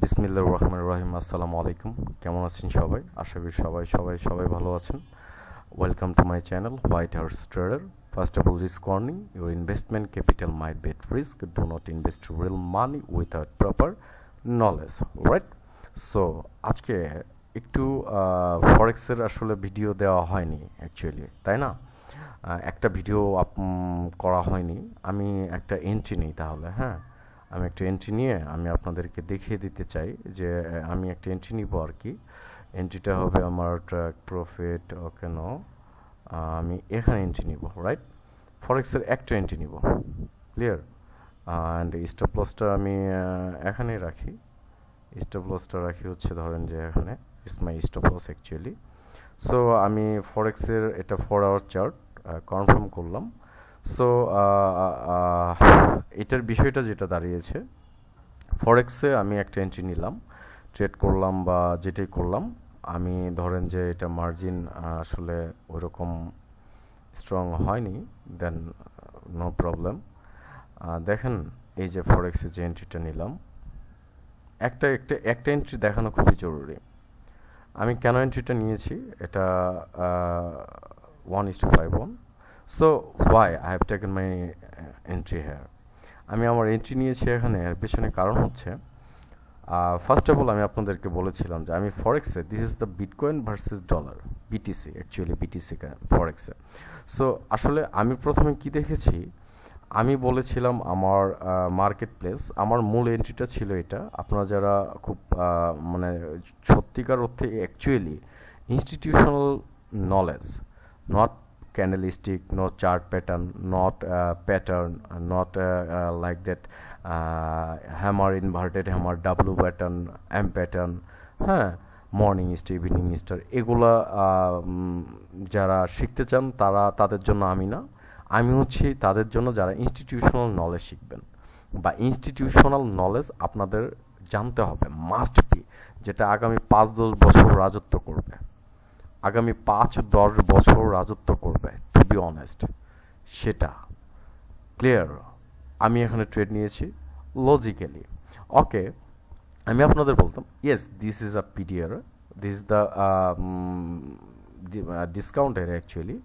বিসমিল্লাহ রহমান রহিম। আসসালামু আলাইকুম কেমন আছেন সবাই? আশা করি সবাই সবাই সবাই ভালো আছেন। Welcome to my channel White House trader first of all risk warning your investment capital might be at risk do not invest real money without proper knowledge right so আজকে একটু ফরেক্সের আসলে ভিডিও দেওয়া হয়নি অ্যাকচুয়ালি তাই না? একটা video করা হয়নি। আমি একটা এন্ট্রি নিই তাহলে হ্যাঁ? আমি একটা এন্ট্রি নিয়ে আমি আপনাদেরকে দেখিয়ে দিতে চাই যে আমি একটা এন্ট্রি নিব আর কি। এন্ট্রিটা হবে আমার ট্র্যাক প্রফিট ওকে নো আমি এখানে এন্ট্রি নিব রাইট ফরেক্সের একটা এন্ট্রি নিব ক্লিয়ার অ্যান্ড স্টপ লসটা আমি এখানেই রাখি। স্টপ লসটা রাখি হচ্ছে ধরেন যে এখানে it's my stop loss actually so আমি ফরেক্সের এটা ফোর আওয়ার চার্ট কনফার্ম করলাম। সো এটার বিষয়টা যেটা দাঁড়িয়েছে ফরেক্সে আমি একটা এন্ট্রি নিলাম ট্রেড করলাম বা যেটাই করলাম, আমি ধরেন যে এটা মার্জিন আসলে ওইরকম স্ট্রং হয়নি দেন নো প্রবলেম দেখেন এই যে ফরেক্সে যে এন্ট্রিটা নিলাম, একটা একটা একটা এন্ট্রি দেখানো খুবই জরুরি। আমি কেন এন্ট্রিটা নিয়েছি? এটা one is two five one so why I have taken my entry here আমি আমার এন্ট্রি নিয়েছি এখানে, এর পেছনে কারণ হচ্ছে ফার্স্ট অফ অল আমি আপনাদেরকে বলেছিলাম যে আমি ফরেক্সে this is the bitcoin versus dollar BTC actually BTC ফরেক্সে so আসলে আমি প্রথমে কি দেখেছি, আমি বলেছিলাম আমার মার্কেট প্লেস আমার মূল এন্ট্রিটা ছিল এটা। আপনারা যারা খুব মানে সত্যিকার অর্থে actually institutional knowledge not candlestick, not chart pattern, not uh, pattern, not uh, uh, like that uh, hammer inverted hammer, W pattern, M pattern, হ্যাঁ মর্নিং স্টার ইভিনিং স্টার এগুলা যারা শিখতে চান তারা তাদের জন্য আমি না আমি হচ্ছি তাদের জন্য যারা ইনস্টিটিউশনাল নলেজ শিখবেন। বা ইনস্টিটিউশনাল নলেজ আপনাদের জানতে হবে মাস্ট বি যেটা আগামী পাঁচ দশ বছর রাজত্ব করবে। আগামী পাঁচ, দশ বছর রাজত্ব করবে টু বি অনেস্ট সেটা ক্লিয়ার আমি এখানে ট্রেড নিয়েছি লজিক্যালি ওকে আমি আপনাদের বলতাম yes this is a PDR this the ডিসকাউন্টের অ্যাকচুয়ালি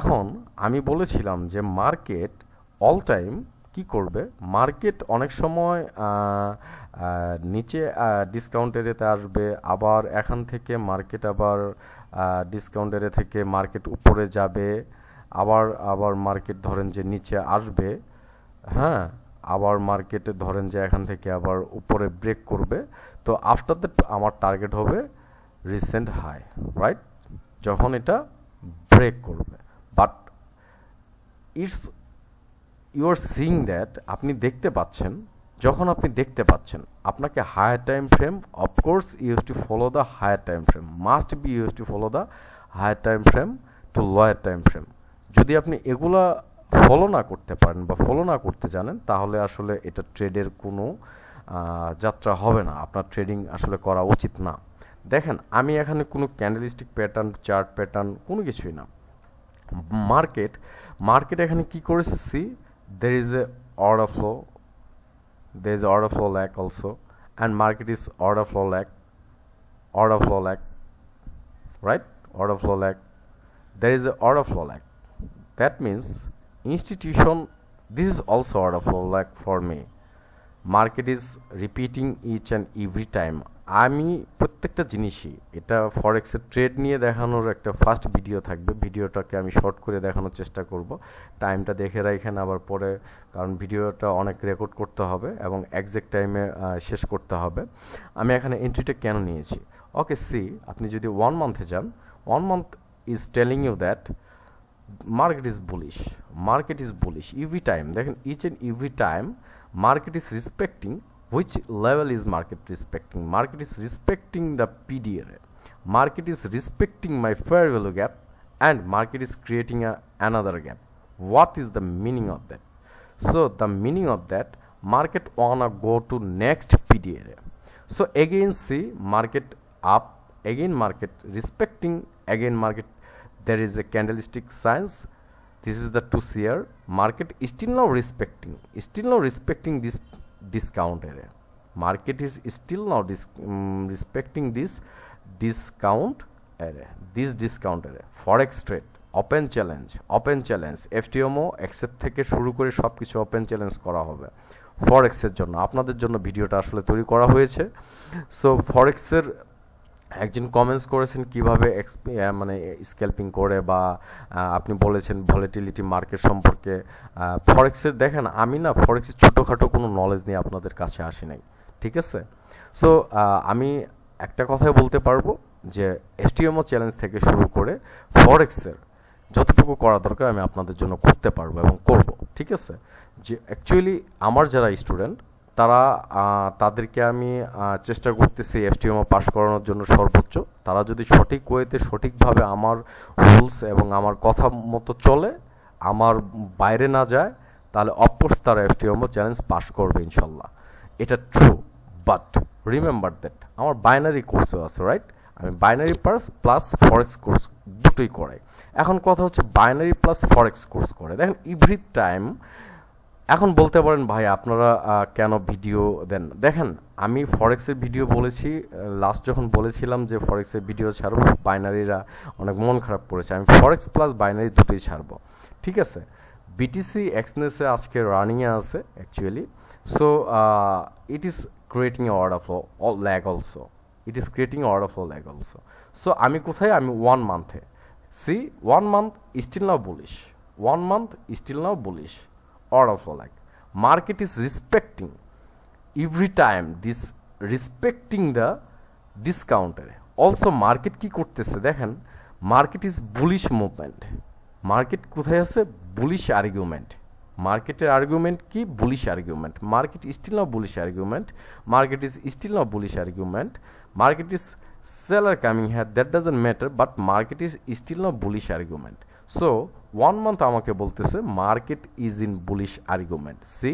এখন আমি বলেছিলাম যে মার্কেট অল টাইম কি করবে? মার্কেট অনেক সময় নিচে ডিসকাউন্ট এরিয়াতে আসবে, আবার এখান থেকে মার্কেট আবার ডিসকাউন্ট এরিয়া থেকে মার্কেট উপরে যাবে, আবার আবার মার্কেট ধরেন যে নিচে আসবে হ্যাঁ আবার মার্কেটে ধরেন যে এখান থেকে আবার উপরে ব্রেক করবে, তো আফটার দ্যাট আমার টার্গেট হবে রিসেন্ট হাই রাইট যখন এটা ব্রেক করবে। But it's you are seeing that আপনি দেখতে পাচ্ছেন যখন আপনি দেখতে পাচ্ছেন, আপনাকে higher time frame of course use to follow the higher time frame must be use to follow the higher time frame to lower time frame যদি আপনি এগুলা ফলো না করতে পারেন বা ফলো না করতে জানেন, তাহলে আসলে এটা ট্রেডের কোনো যাত্রা হবে না। আপনার ট্রেডিং আসলে করা উচিত না। দেখেন, আমি এখানে কোনো ক্যান্ডেলিস্টিক প্যাটার্ন চার্ট প্যাটার্ন কোনো কিছুই না। মার্কেট মার্কেট এখানে কি করেছে? See there is a order flow there is order flow lag also. And market is order flow lag order flow lag right? Order flow lag there is a order flow lag that means institution this is also order flow lag for me. Market is repeating each and every time. আমি প্রত্যেকটা জিনিসই, এটা ফরেক্সের trade নিয়ে দেখানোর একটা first video থাকবে। ভিডিওটাকে আমি শর্ট করে দেখানোর চেষ্টা করব। টাইমটা দেখে রাখেন আবার পরে, কারণ ভিডিওটা অনেক রেকর্ড করতে হবে এবং একজ্যাক্ট টাইমে শেষ করতে হবে। আমি এখানে এন্ট্রিটা কেন নিয়েছি? ওকে সি আপনি যদি ওয়ান মান্থে যান one month is telling you that market is bullish market is bullish every time দেখেন, each and every time market is respecting which level is market respecting? Market is respecting the PDRA market is respecting my fair value gap and market is creating a, another gap. What is the meaning of that? So the meaning of that market wanna go to next PDRA so again see market up again market respecting again market there is a candlestick signs. This is the two year market is still now respecting. Still now respecting this discount area market is still now um, respecting this discount area this discount area forex trade open challenge open challenge FTMO accept থেকে শুরু করে সব কিছু open challenge করা হবে। ফরেক্সের জন্য আপনাদের জন্য ভিডিওটা আসলে তৈরি করা হয়েছে। সো ফরেক্সের একজন কমেন্টস করেছেন কীভাবে মানে স্ক্যাল্পিং করে বা আপনি বলেছেন ভলিটিলিটি মার্কেট সম্পর্কে। ফরেক্সের দেখেন, আমি না ফরেক্সের ছোটোখাটো কোনো নলেজ নিয়ে আপনাদের কাছে আসি নাই, ঠিক আছে? সো আমি একটা কথাই বলতে পারব যে এসটিএমও চ্যালেঞ্জ থেকে শুরু করে ফরেক্সের যতটুকু করা দরকার আমি আপনাদের জন্য করতে পারব এবং করব, ঠিক আছে? যে অ্যাকচুয়ালি আমার যারা স্টুডেন্ট তারা তাদেরকে আমি চেষ্টা করতেছি এফটিএমও পাস করানোর জন্য সর্বোচ্চ। তারা যদি সঠিক ওয়েতে সঠিকভাবে আমার রুলস এবং আমার কথা মতো চলে, আমার বাইরে না যায়, তাহলে অফকোর্স তারা এফটিএমও চ্যালেঞ্জ পাস করবে ইনশাল্লাহ। এটা ট্রু বাট রিমেম্বার দ্যাট আমার বাইনারি কোর্সও আছে রাইট আমি binary plus plus forex course দুটোই করাই। এখন কথা হচ্ছে বাইনারি প্লাস ফরেক্স কোর্স করে। দেখেন এভরি টাইম এখন বলতে পারেন, ভাই, আপনারা কেন ভিডিও দেন? দেখেন, আমি ফরেক্সের ভিডিও বলেছি লাস্ট যখন বলেছিলাম যে ফরেক্সের ভিডিও ছাড়বো, বাইনারিরা অনেক মন খারাপ করেছে। আমি ফরেক্স প্লাস বাইনারি দুটোই ছাড়বো। ঠিক আছে? বিটিসি এক্সনেসে আজকে রানিংয়ে আছে actually so it is creating a order flow lag also it is creating order flow lag also so আমি কোথায়? আমি one মান্থে see one month still now bullish one month still now bullish order flow like market is respecting every time this respecting the discounter also market কি করতেছে দেখেন market is bullish movement market কোথায় আছে bullish argument মার্কেটের argument কি bullish argument market still now bullish argument market is still now bullish argument market is seller coming here that doesn't matter but market is still no bullish argument so one month আমাকে বলতেছে market is in bullish argument see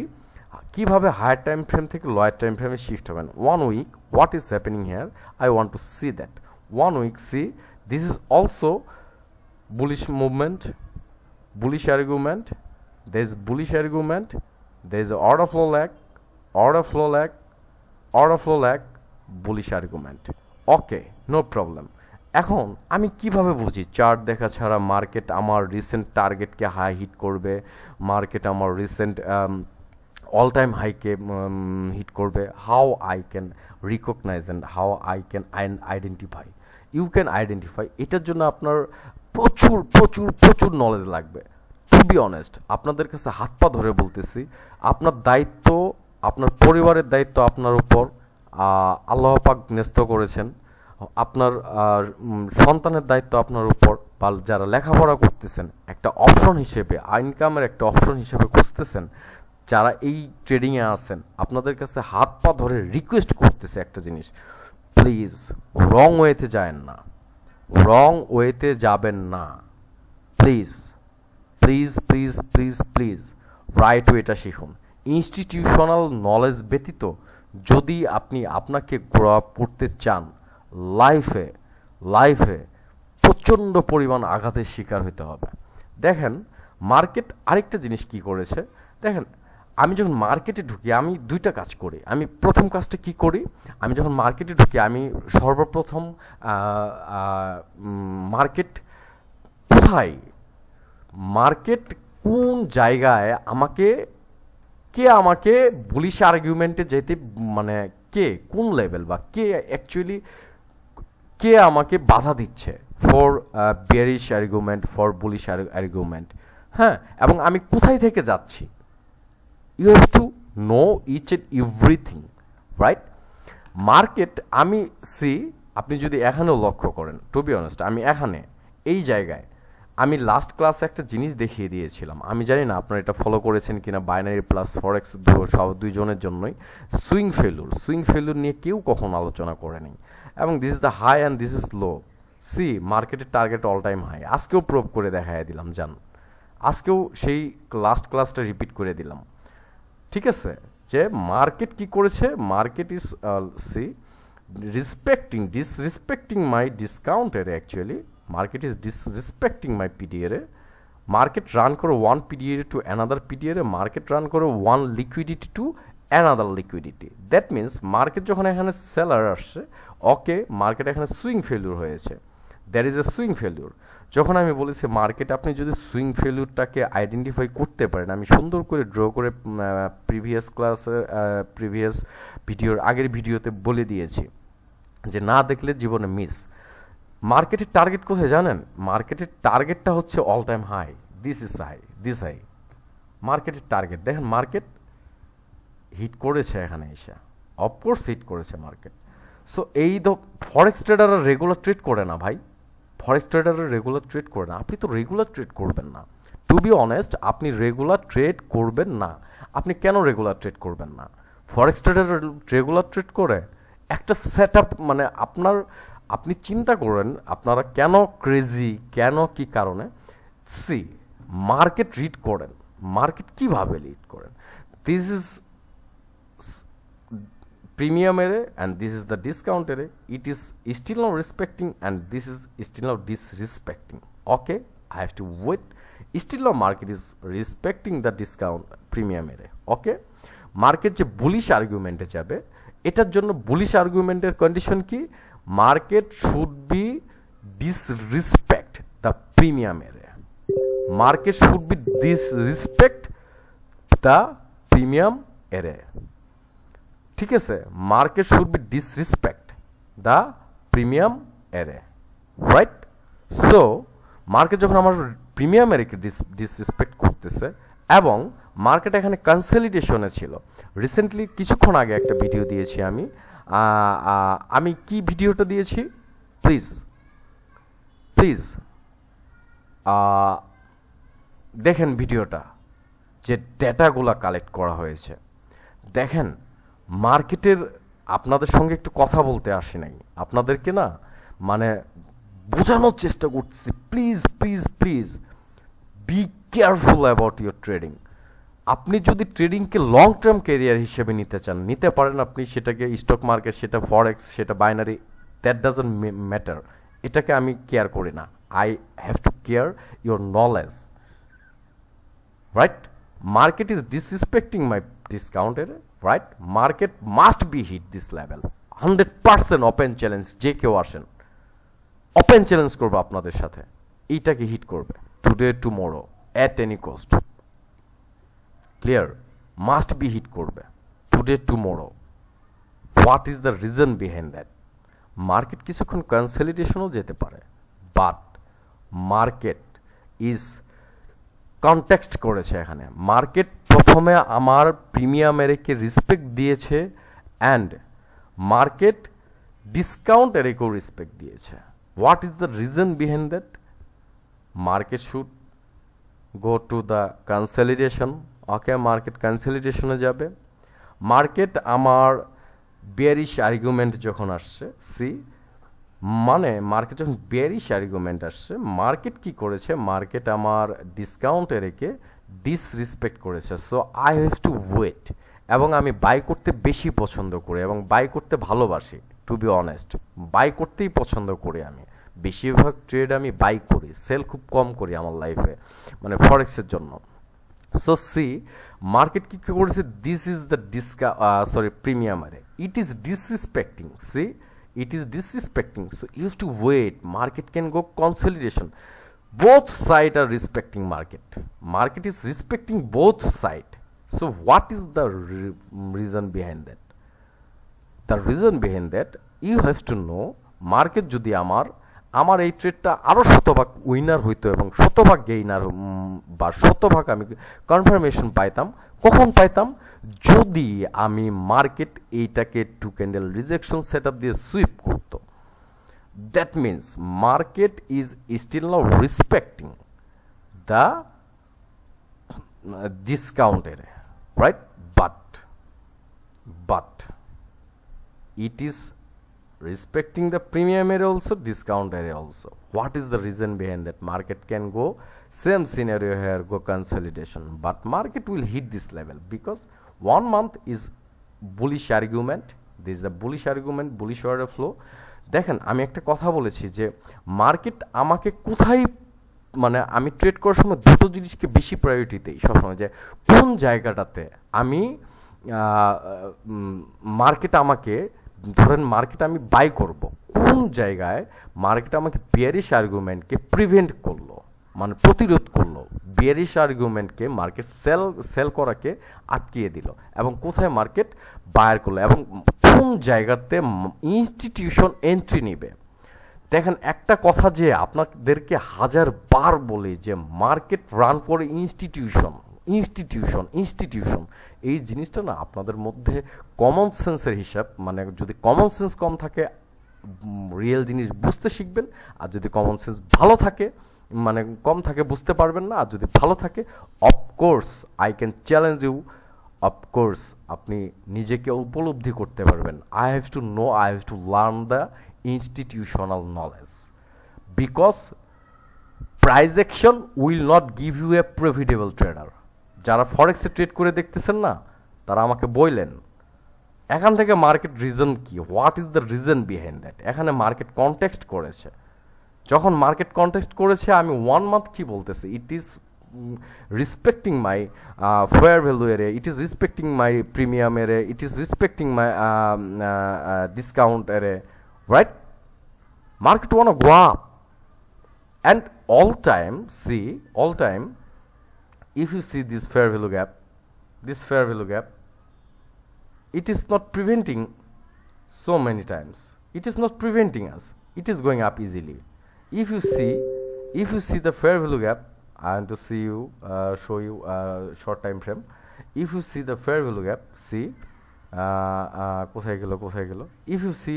কীভাবে higher time frame থেকে lower time ফ্রেমে shift হবেন one week what is happening here I want to see that one week see this is also bullish movement bullish argument they is bullish argument they is order of low lack order of low lack order of low lack bullish argument okay no problem এখন আমি কীভাবে বুঝি chart দেখা ছাড়া market আমার recent টার্গেটকে high hit করবে? Market আমার রিসেন্ট অল টাইম হাইকে হিট করবে? How I can recognise and how I can identify you can identify এটার জন্য আপনার প্রচুর প্রচুর প্রচুর নলেজ লাগবে। টু বি অনেস্ট আপনাদের কাছে হাত পা ধরে বলতেছি, আপনার দায়িত্ব, আপনার পরিবারের দায়িত্ব আপনার উপর আল্লাহ পাক ন্যস্ত করেছেন। আপনার সন্তানের দায়িত্ব আপনার উপর, বা যারা লেখাপড়া করতেছেন, একটা অপশন হিসেবে ইনকামের একটা অপশন হিসেবে খুঁজতেছেন, যারা এই ট্রেডিংয়ে আছেন, আপনাদের কাছে হাত পা ধরে রিকোয়েস্ট করতেছে একটা জিনিস প্লিজ রং ওয়েতে যায়েন না রং ওয়েতে যাবেন না please please please please please right ওয়েটা শিখুন। ইনস্টিটিউশনাল নলেজ ব্যতীত, যদি আপনি আপনাকে গ্রো আপ করতে চান লাইফে লাইফে প্রচণ্ড পরিমাণ আঘাতের শিকার হতে হবে। দেখেন মার্কেট আরেকটা জিনিস কি করেছে? দেখেন, আমি যখন মার্কেটে ঢুকি, আমি দুইটা কাজ করি। আমি প্রথম কাজটা কি করি? আমি যখন মার্কেটে ঢুকি, আমি সর্বপ্রথম মার্কেট কোথায়? মার্কেট কোন জায়গায় আমাকে, কে আমাকে বুলিশ আর্গুমেন্টে যেতে মানে কে, কোন লেভেল বা কে অ্যাকচুয়ালি কে আমাকে বাধা দিচ্ছে? For bearish argument for bullish argument হ্যাঁ? এবং আমি কোথায় থেকে যাচ্ছি? You have to know each and everything right market আমি সি আপনি যদি এখানেও লক্ষ্য করেন টু বি অনেস্ট আমি এখানে, এই জায়গায় আমি লাস্ট ক্লাসে একটা জিনিস দেখিয়ে দিয়েছিলাম। আমি জানি না আপনারা এটা ফলো করেছেন কিনা বাইনারি প্লাস ফরেক্স সব দুইজনের জন্যই। সুইং ফেলুর সুইং ফেলুর নিয়ে কেউ কখনো আলোচনা করেনি। এবং this is the high and this is low see মার্কেটের টার্গেট অল টাইম হাই আজকেও প্রুভ করে দেখাই দিলাম, জান। আজকেও সেই লাস্ট ক্লাসটা রিপিট করে দিলাম। ঠিক আছে? যে মার্কেট কি করেছে? Market is see respecting disrespecting my ডিসকাউন্টের actually market is disrespecting my পিডিএরে market run করে ওয়ান পিডিএ টু অ্যানাদার পিডিএরে মার্কেট রান করে one liquidity to another liquidity that means market যখন এখানে সেলার আসছে ওকে মার্কেট এখানে সুইং ফেলিউর হয়েছে। There is a swing failure যখন আমি বলেছি মার্কেট আপনি যদি সুইং ফেলিউরটাকে আইডেন্টিফাই করতে পারেন, আমি সুন্দর করে ড্র করে প্রিভিয়াস ক্লাসে প্রিভিয়াস ভিডিওর আগের ভিডিওতে বলে দিয়েছি যে না দেখলে জীবনে মিস মার্কেটের টার্গেট কোথায় জানেন? মার্কেটের টার্গেটটা হচ্ছে all time high this is high this high মার্কেটের টার্গেট দেখেন মার্কেট হিট করেছে এখানে এসে। অফকোর্স হিট করেছে মার্কেট সো এই তো ফরেক্স ট্রেডাররা রেগুলার ট্রেড করে না ভাই। ফরেক্স ট্রেডাররা রেগুলার ট্রেড করে না। আপনি তো রেগুলার ট্রেড করবেন না। টু বি অনেস্ট আপনি রেগুলার ট্রেড করবেন না। আপনি কেন রেগুলার ট্রেড করবেন না? ফরেক্স ট্রেডার রেগুলার ট্রেড করে একটা সেট মানে আপনার আপনি চিন্তা করেন, আপনারা কেন ক্রেজি কেন কি কারণে? সি মার্কেট রিড করেন। মার্কেট কীভাবে রিড করেন? This is premium প্রিমিয়ামের and this is the discount ডিসকাউন্টের it is still not respecting and this is still not disrespecting okay I have to wait still of market is respecting the discount premium প্রিমিয়ামের okay market যে bullish আর্গুমেন্টে যাবে, এটার জন্য bullish আর্গুমেন্টের condition কি? Market should be disrespect the premium area market should be disrespect the premium area ঠিক আছে? Market should be disrespect the premium area right so market যখন আমার প্রিমিয়াম এরেকে ডিসরিসপেক্ট করতেছে এবং মার্কেট এখানে কনসলিডেশনে ছিল রিসেন্টলি কিছুক্ষণ আগে একটা ভিডিও দিয়েছি আমি আমি কি ভিডিওটা দিয়েছি? প্লিজ প্লিজ দেখেন ভিডিওটা, যে ডেটাগুলো কালেক্ট করা হয়েছে। দেখেন, মার্কেটের আপনাদের সঙ্গে একটু কথা বলতে আসি নাই। আপনাদেরকে না মানে বোঝানোর চেষ্টা করছি। Please please please be careful about your trading আপনি যদি ট্রেডিংকে লং টার্ম কেরিয়ার হিসেবে নিতে চান, নিতে পারেন আপনি সেটাকে স্টক মার্কেট সেটা ফরেক্স সেটা বাইনারি দ্যাট ডাজন্ট ম্যাটার এটাকে আমি কেয়ার করি না। I have to care your knowledge right market is disrespecting my ডিসকাউন্টের right market must be hit this level hundred percent open challenge যে কেউ আসেন। ওপেন চ্যালেঞ্জ করবে আপনাদের সাথে। এইটাকে হিট করবে। Today tomorrow at any cost clear must be hit করবে today tomorrow what is the reason behind that market কিছুক্ষণ কনসলিডেশনও যেতে পারে বাট মার্কেট ইজ কনটেক্সট করেছে এখানে মার্কেট প্রথমে আমার প্রিমিয়াম এরেকে রেসপেক্ট দিয়েছে অ্যান্ড মার্কেট ডিসকাউন্ট এরেকেও রেসপেক্ট দিয়েছে what is the reason behind that market should go to the consolidation okay market কনসলিডেশনে যাবে। মার্কেট আমার বিয়ারিশ আর্গুমেন্ট যখন আসছে সি মানে মার্কেট যখন বেরিশ আর্গুমেন্ট আসছে মার্কেট কি করেছে? মার্কেট আমার ডিসকাউন্টে রেখে ডিসরিসপেক্ট করেছে। So I have to wait এবং আমি বাই করতে বেশি পছন্দ করি এবং বাই করতে ভালোবাসি টু বি অনেস্ট বাই করতেই পছন্দ করি আমি। বেশিরভাগ ট্রেড আমি বাই করি সেল খুব কম করি আমার লাইফে মানে ফরেক্সের জন্য। সো সি মার্কেট কি করেছে this is the ডিসকা sorry premium area it is disrespecting see is disrespecting so you have to wait market can go consolidation both side are respecting market market is respecting both side so what is the re reason behind that the reason behind that you have to know market যদি আমার আমার এই ট্রেডটা আরও শতভাগ winner হইতো এবং শতভাগ gainer বা শতভাগ আমি কনফার্মেশন পাইতাম। কখন পাইতাম? যদি আমি মার্কেট এইটাকে two candle rejection set up দিয়ে সুইপ করত। That means market is still now respecting the ডিসকাউন্টের right but but it is respecting the premium area also discount area also what is the reason behind that market can go same scenario here go consolidation but market will hit this level because one month is bullish argument this is the bullish argument bullish order flow দেখেন আমি একটা কথা বলেছি যে market আমাকে কোথায় মানে আমি ট্রেড করার সময় দুটো জিনিসকে বেশি প্রায়োরিটি দিই সবসময় যে কোন জায়গাটাতে আমি মার্কেট আমাকে ধরেন মার্কেট আমি বাই করব, কোন জায়গায় মার্কেট আমাকে বিয়ারিশ আর্গুমেন্টকে প্রিভেন্ট করল? মানে প্রতিরোধ করল বিয়ারিশ আর্গুমেন্টকে মার্কেট সেল সেল করাকে আটকিয়ে দিল এবং কোথায় মার্কেট বায়ার করল এবং কোন জায়গাতে ইনস্টিটিউশন এন্ট্রি নেবে? দেখেন, একটা কথা যে আপনাদেরকে হাজার বার বলি যে মার্কেট রান করে ইনস্টিটিউশন ইনস্টিটিউশন ইনস্টিটিউশন এই জিনিসটা না আপনাদের মধ্যে কমন সেন্সের হিসাব মানে যদি কমন সেন্স কম থাকে রিয়েল জিনিস বুঝতে শিখবেন, আর যদি কমন সেন্স ভালো থাকে মানে কম থাকে বুঝতে পারবেন না, আর যদি ভালো থাকে of course I can challenge you of course আপনি নিজেকে উপলব্ধি করতে পারবেন। I have to know I have to learn the institutional knowledge because price action will not give you a profitable trader যারা ফরেক্সে ট্রেড করে দেখতেছেন না তারা আমাকে বললেন এখান থেকে মার্কেট রিজন কি? What is the reason behind that এখানে মার্কেট কনটেক্সট করেছে। যখন মার্কেট কনটেক্সট করেছে আমি ওয়ান মান্থ কি বলতেছি? It is respecting my fair value area it is respecting my premium area it is respecting my discount area right market one go up. And all time, see, all time, if you see this fair value gap, this fair value gap, it is not preventing so many times. It is not preventing us. It is going up easily. If you see, if you see the fair value gap, I want to see you, uh, show you uh, short time frame. If you see the fair value gap, see, কোথায় গেল কোথায় গেল if you see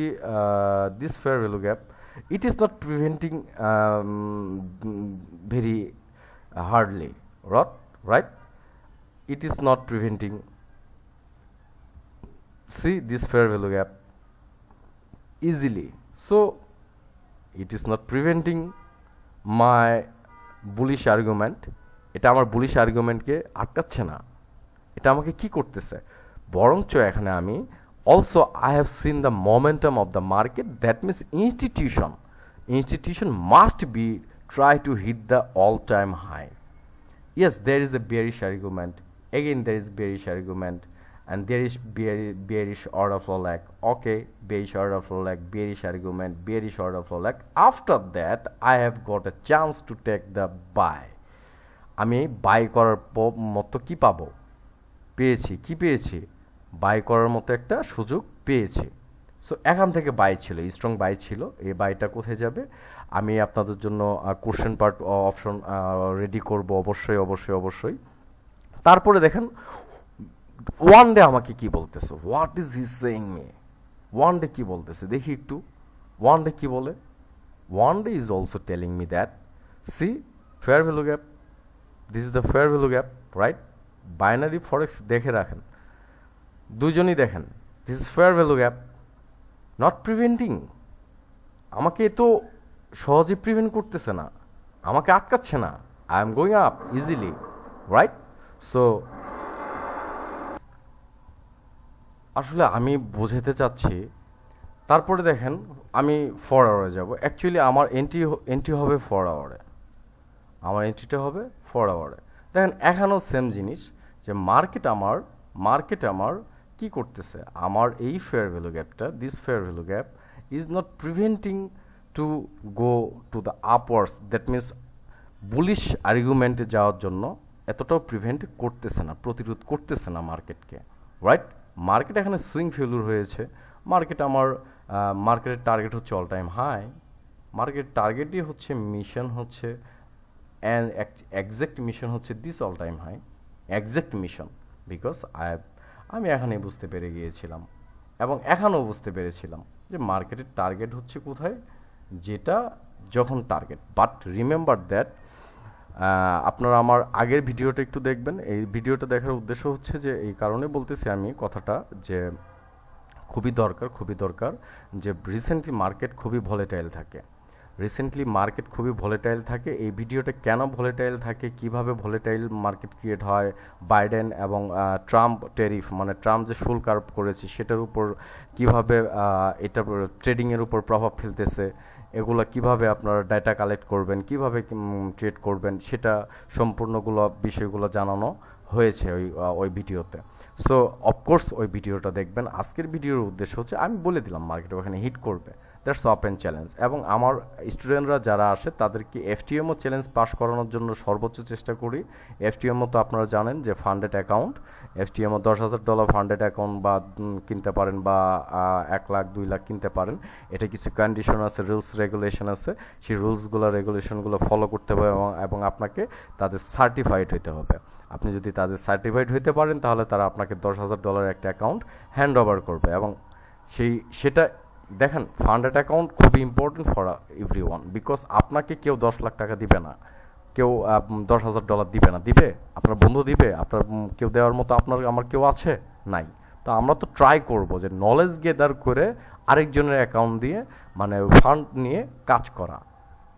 this fair value gap it is not preventing very hardly rot right it is not preventing. See this fair value gap easily. So, it is not preventing my bullish argument. এটা আমার bullish আর্গুমেন্টকে আটকাচ্ছে না। এটা আমাকে কি করতেছে? বরঞ্চ এখানে আমি also I have seen the momentum of the market that means institution institution must be try to hit the all time high yes there is a bearish argument again there is bearish argument and there is bear- bearish order flow like okay bearish order flow like bearish argument bearish order flow like after that i have got a chance to take the buy আমি buy করার মতো কি পাবো পেয়েছি কি পেয়েছি by করার মতো একটা সুযোগ পেয়েছি সো এখান থেকে বাই ছিল স্ট্রং বাই ছিল এই বাইটা কোথায় যাবে আমি আপনাদের জন্য কোশ্চেন পার্ট অপশন রেডি করব। অবশ্যই অবশ্যই অবশ্যই। তারপরে দেখেন ওয়ান ডে আমাকে কি বলতেছে? What is he saying me one day কি বলতেছে? দেখি একটু। ওয়ান ডে কি বলে? One day is also telling me that see fair value gap this is the fair value gap right binary forex দেখে রাখেন। দুজনই দেখেন this is fair value gap not preventing আমাকে তো সহজে প্রিভেন্ট করতেছে না। আমাকে আটকাচ্ছে না। I am going up easily right so আসলে আমি বোঝাতে চাচ্ছি, তারপরে দেখেন আমি ফর আওয়ারে যাব। অ্যাকচুয়ালি আমার এন্ট্রি এন্ট্রি হবে ফর আওয়ারে আমার এন্ট্রিটা হবে ফর আওয়ারে দেখেন, এখানেও সেম জিনিস যে মার্কেট আমার মার্কেট আমার কি করতেছে? আমার এই ফেয়ার ভ্যালু গ্যাপটা this fair value gap is not preventing to go to the upwards that means bullish আর্গুমেন্টে যাওয়ার জন্য এতটাও প্রিভেন্ট করতেছে না, প্রতিরোধ করতেছে না মার্কেটকে রাইট মার্কেট এখানে সুইং ফেলুর হয়েছে মার্কেট আমার মার্কেটের টার্গেট হচ্ছে অল টাইম হাই মার্কেট টার্গেটই হচ্ছে মিশন হচ্ছে অ্যান্ড একজ্যাক্ট মিশন হচ্ছে this all time high exact mission because I আমি এখানেই বুঝতে পেরে গিয়েছিলাম, এবং এখনও বুঝতে পেরেছিলাম যে মার্কেটের টার্গেট হচ্ছে কোথায়? যেটা যখন টার্গেট বাট রিমেম্বার দ্যাট আপনারা আমার আগের ভিডিওটা একটু দেখবেন। এই ভিডিওটা দেখার উদ্দেশ্য হচ্ছে যে, এই কারণে বলতেছি আমি কথাটা যে, খুবই দরকার খুবই দরকার যে রিসেন্টলি মার্কেট খুবই ভলেটাইল থাকে। রিসেন্টলি মার্কেট খুবই ভলেটাইল থাকে। এই ভিডিওটা কেন ভলেটাইল থাকে? কীভাবে ভলেটাইল মার্কেট ক্রিয়েট হয়? বাইডেন এবং ট্রাম্প টেরিফ মানে ট্রাম্প যে শুল্ক আরোপ করেছে, সেটার উপর কীভাবে এটা ট্রেডিংয়ের উপর প্রভাব ফেলতেছে? এগুলো কীভাবে আপনারা ডাটা কালেক্ট করবেন, কীভাবে ট্রেড করবেন, সেটা সম্পূর্ণগুলো বিষয়গুলো জানানো হয়েছে ওই ওই ভিডিওতে। সো অফকোর্স ওই ভিডিওটা দেখবেন। আজকের ভিডিওর উদ্দেশ্য হচ্ছে, আমি বলে দিলাম মার্কেট ওখানে হিট করবে। দ্যাটস ওপেন চ্যালেঞ্জ এবং আমার স্টুডেন্টরা যারা আসে, তাদেরকে এফটিএমও চ্যালেঞ্জ পাস করানোর জন্য সর্বোচ্চ চেষ্টা করি। এফটিএমও তো আপনারা জানেন যে ফান্ডেড অ্যাকাউন্ট এফটিএমও দশ হাজার ডলার ফান্ডেড অ্যাকাউন্ট বা কিনতে পারেন বা এক লাখ, দুই লাখ কিনতে পারেন। এটা কিছু কন্ডিশন আছে রুলস রেগুলেশন আছে। সেই রুলসগুলো রেগুলেশনগুলো ফলো করতে হবে এবং আপনাকে তাদের সার্টিফাইড হইতে হবে। আপনি যদি তাদের সার্টিফাইড হইতে পারেন, তাহলে তারা আপনাকে দশ হাজার ডলার একটা অ্যাকাউন্ট হ্যান্ড ওভার করবে এবং সেই, সেটা, দেখেন ফান্ডেড অ্যাকাউন্ট খুবই important for everyone because আপনাকে কেউ দশ লাখ টাকা দিবে না। কেউ দশ হাজার ডলার দিবে না। দিবে? আপনার বন্ধু দিবে? আপনার কেউ দেওয়ার মতো আপনার, আমার কেউ আছে? নাই। তো আমরা তো ট্রাই করব যে নলেজ গেদার করে আরেকজনের অ্যাকাউন্ট দিয়ে মানে ফান্ড নিয়ে কাজ করা।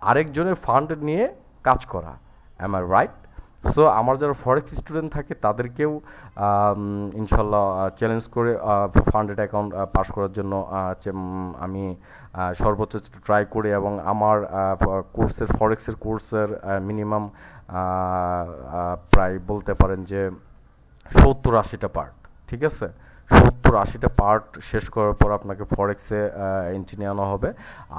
আরেকজনের ফান্ড নিয়ে কাজ করা। অ্যাম আই রাইট সো আমার যারা ফরেক্স স্টুডেন্ট থাকে, তাদেরকেও ইনশাল্লাহ চ্যালেঞ্জ করে ফান্ডেড অ্যাকাউন্ট পাস করার জন্য আমি সর্বোচ্চ ট্রাই করি এবং আমার কোর্সের ফরেক্সের কোর্সের মিনিমাম প্রায় বলতে পারেন যে সত্তর আশিটা পার্ট ঠিক আছে? সত্তর আশিটা পার্ট শেষ করার পর আপনাকে ফরেক্সে এন্ট্রি নেওয়ানো হবে।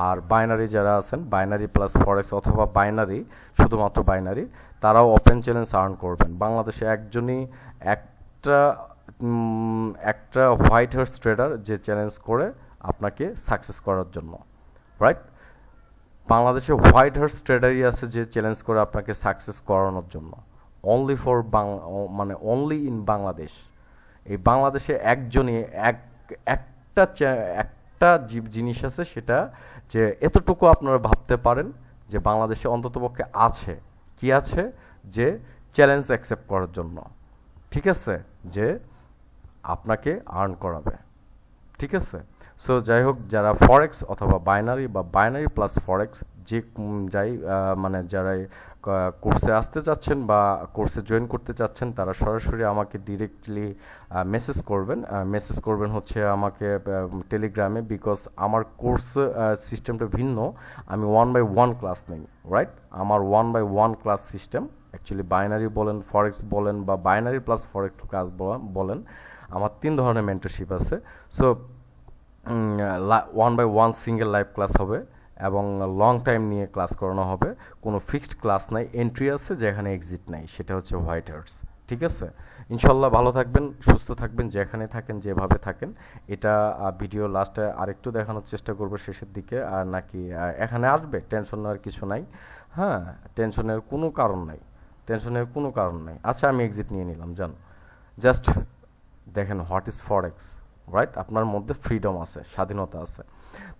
আর বাইনারি যারা আছেন বাইনারি প্লাস ফরেক্স অথবা বাইনারি শুধুমাত্র বাইনারি তারাও ওপেন চ্যালেঞ্জ আর্ন করবেন। বাংলাদেশে একজনই একটা একটা হোয়াইট হার্স ট্রেডার যে চ্যালেঞ্জ করে আপনাকে সাকসেস করার জন্য রাইট বাংলাদেশে হোয়াইট হার্স ট্রেডারই আছে যে চ্যালেঞ্জ করে আপনাকে সাকসেস করানোর জন্য। অনলি ফর মানে অনলি ইন বাংলাদেশ। এই বাংলাদেশে একজনই, এক, একটা একটা জীব, জিনিস আছে সেটা যে এতটুকু আপনারা ভাবতে পারেন যে বাংলাদেশে অন্ততপক্ষে আছে। কি আছে? যে চ্যালেঞ্জ অ্যাকসেপ্ট করার জন্য। ঠিক আছে? যে আপনাকে আর্ন করাবে। ঠিক আছে? সো যাই হোক যারা ফরেক্স অথবা বাইনারি বা বাইনারি প্লাস ফরেক্স যে যাই মানে যারা কোর্সে আসতে চাচ্ছেন বা কোর্সে জয়েন করতে চাচ্ছেন, তারা সরাসরি আমাকে ডিরেক্টলি মেসেজ করবেন। মেসেজ করবেন হচ্ছে আমাকে টেলিগ্রামে বিকজ আমার কোর্স সিস্টেমটা ভিন্ন। আমি ওয়ান বাই ওয়ান ক্লাস নেই রাইট আমার one by one class system actually binary বলেন ফরেক্স বলেন বা বাইনারি প্লাস ফরেক্স ক্লাস বলেন আমার তিন ধরনের মেন্টরশিপ আছে। So one by one single live class হবে এবং লং টাইম নিয়ে ক্লাস করানো হবে। কোনো ফিক্সড ক্লাস নাই এন্ট্রি আছে যেখানে এক্সিট নাই, সেটা হচ্ছে হোয়াইট হার্স ঠিক আছে? ইনশাল্লাহ ভালো থাকবেন, সুস্থ থাকবেন, যেখানে থাকেন, যেভাবে থাকেন। এটা ভিডিও লাস্টে আরেকটু দেখানোর চেষ্টা করব শেষের দিকে, আর নাকি এখানে আসবে টেনশন নেওয়ার কিছু নাই। হ্যাঁ টেনশনের কোনো কারণ নাই টেনশনের কোনো কারণ নাই। আচ্ছা আমি এক্সিট নিয়ে নিলাম, জান। জাস্ট দেখেন হোয়াট ইজ ফরেক্স রাইট আপনার মধ্যে ফ্রিডম আছে, স্বাধীনতা আছে।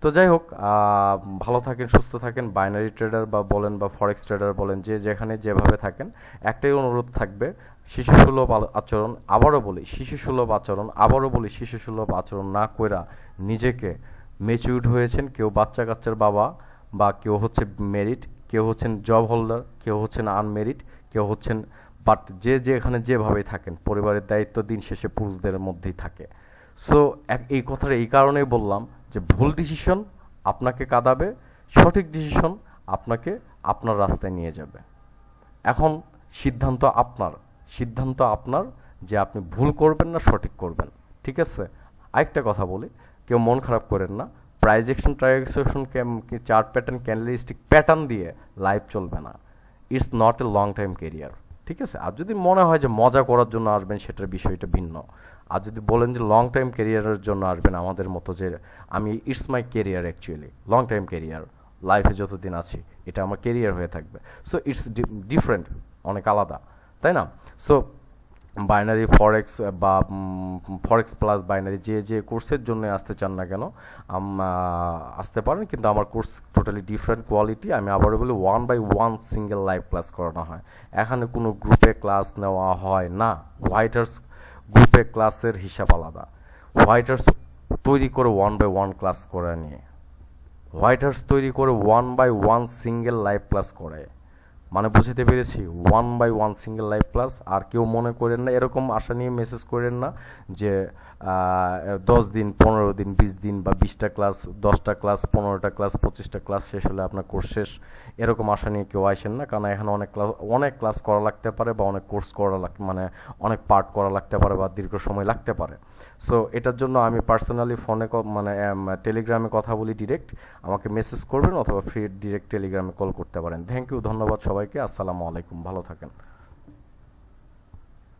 তো যাই হোক ভালো থাকেন, সুস্থ থাকেন বাইনারি ট্রেডার বা বলেন বা ফরেক্স ট্রেডার বলেন, যে যেখানে যেভাবে থাকেন, একটাই অনুরোধ থাকবে, শিশু সুলভ আচরণ, আবারও বলি, শিশু সুলভ আচরণ, আবারও বলি, শিশু সুলভ আচরণ না কইরা নিজেকে মেচিউড হয়েছেন, কেউ বাচ্চা কাচ্চার বাবা বা কেউ হচ্ছে মেরিট কেউ হচ্ছেন জব হোল্ডার কেউ হচ্ছেন আনমেরিট কেউ হচ্ছেন বাট যে যেখানে যেভাবেই থাকেন, পরিবারের দায়িত্ব দিন শেষে পুরুষদের মধ্যেই থাকে। সো এই কথাটা এই কারণেই বললাম যে ভুল ডিসিশন আপনাকে কাঁদাবে, সঠিক ডিসিশন আপনাকে আপনার রাস্তায় নিয়ে যাবে। এখন সিদ্ধান্ত আপনার সিদ্ধান্ত আপনার যে আপনি ভুল করবেন না, সঠিক করবেন। ঠিক আছে? আরেকটা কথা বলি, কেউ মন খারাপ করেন না। প্রাইজেকশন ট্রাইজেকশন চার্ট প্যাটার্ন ক্যান্ডেলিস্টিক প্যাটার্ন দিয়ে লাইফ চলবে না। It's not a long time career ঠিক আছে? আর যদি মনে হয় যে মজা করার জন্য আসবেন, সেটার বিষয়টা ভিন্ন। আর যদি বলেন যে লং টাইম কেরিয়ারের জন্য আসবেন আমাদের মতো যে, আমি it's my career actually long time career লাইফে যতদিন আছি, এটা আমার কেরিয়ার হয়ে থাকবে। সো ইটস ডিফারেন্ট অনেক আলাদা, তাই না? সো বাইনারি ফরেক্স বা ফরেক্স প্লাস বাইনারি যে যে কোর্সের জন্য আসতে চান না কেন আসতে পারেন, কিন্তু আমার কোর্স টোটালি ডিফারেন্ট কোয়ালিটি আমি আবারও বলি one by one single live class করানো হয়। এখানে কোনো গ্রুপে ক্লাস নেওয়া হয় না হোয়াইটার্স গ্রুপে ক্লাসের হিসাব আলাদা। হোয়াইটার্স তৈরি করে ওয়ান বাই ওয়ান ক্লাস করে নিয়ে। হোয়াইটার্স তৈরি করে one by one single live class করে। মানে বুঝতে পেরেছি one by one single live class আর কেউ মনে করেন না, এরকম আশা নিয়ে মেসেজ করেন না যে দশ দিন, পনেরো দিন, বিশ দিন বা বিশটা ক্লাস দশটা ক্লাস পনেরোটা ক্লাস পঁচিশটা ক্লাস শেষ হলে আপনার কোর্স শেষ। এরকম আশা নিয়ে কেউ আসেন না, কারণ এখানে অনেক ক্লাস অনেক ক্লাস করা লাগতে পারে বা অনেক কোর্স করা লাগ মানে অনেক পার্ট করা লাগতে পারে বা দীর্ঘ সময় লাগতে পারে। সো এটার জন্য আমি পার্সোনালি ফোনে মানে টেলিগ্রামে কথা বলি ডিরেক্ট আমাকে মেসেজ করবেন অথবা ফ্রি ডিরেক্ট টেলিগ্রামে কল করতে পারেন। থ্যাংক ইউ ধন্যবাদ সবাইকে। আসসালামু আলাইকুম। ভালো থাকেন।